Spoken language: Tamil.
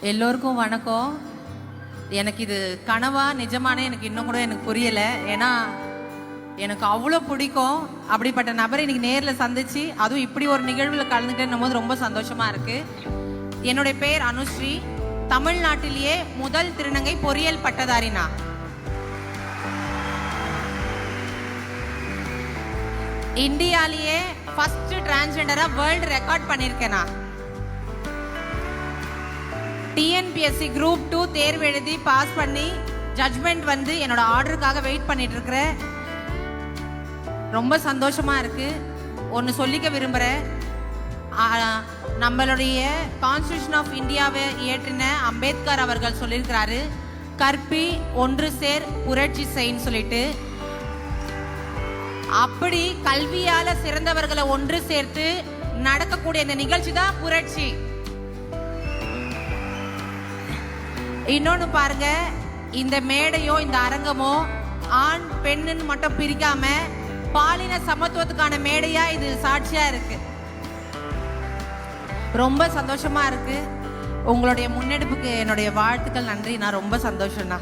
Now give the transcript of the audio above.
எல்லோருக்கும் வணக்கம். எனக்கு இது கனவா நிஜமானே எனக்கு இன்னும் கூட எனக்கு புரியல. ஏன்னா எனக்கு அவ்வளோ பிடிக்கும். அப்படிப்பட்ட நபரை இன்னைக்கு நேரில் சந்திச்சு அதுவும் இப்படி ஒரு நிகழ்வில் கலந்துக்கிட்டேன் போது ரொம்ப சந்தோஷமா இருக்கு. என்னுடைய பேர் அனுஸ்ரீ. தமிழ்நாட்டிலேயே முதல் திருநங்கை பொறியியல் பட்டதாரினா. இந்தியாலேயே ஃபஸ்ட்டு டிரான்ஸ்ஜெண்டராக வேர்ல்டு ரெக்கார்ட் பண்ணியிருக்கேனா. டிஎன்பிஎஸ்சி குரூப் டூ தேர்வு எழுதி பாஸ் பண்ணி ஜட்ஜ்மெண்ட் வந்து என்னோட ஆர்டருக்காக வெயிட் பண்ணிட்டு இருக்கிறேன் ரொம்ப சந்தோஷமா இருக்கு. ஒன்று சொல்லிக்க விரும்புகிறேன் நம்மளுடைய கான்ஸ்டியூஷன் ஆஃப் இந்தியாவை இயற்றின அம்பேத்கர் அவர்கள் சொல்லியிருக்கிறாரு. கற்பி ஒன்று சேர் புரட்சி செய்ன்னு சொல்லிட்டு. அப்படி கல்வியால சிறந்தவர்களை ஒன்று சேர்த்து நடக்கக்கூடிய இந்த நிகழ்ச்சி தான் புரட்சி. இன்னொன்று பாருங்க இந்த மேடையோ இந்த அரங்கமோ ஆண் பெண்ணுன்னு மட்டும் பிரிக்காம பாலின சமத்துவத்துக்கான மேடையா இது சாட்சியா இருக்கு. ரொம்ப சந்தோஷமா இருக்கு. உங்களுடைய முன்னெடுப்புக்கு என்னுடைய வாழ்த்துக்கள் நன்றி. நான் ரொம்ப சந்தோஷம்ண்ணா.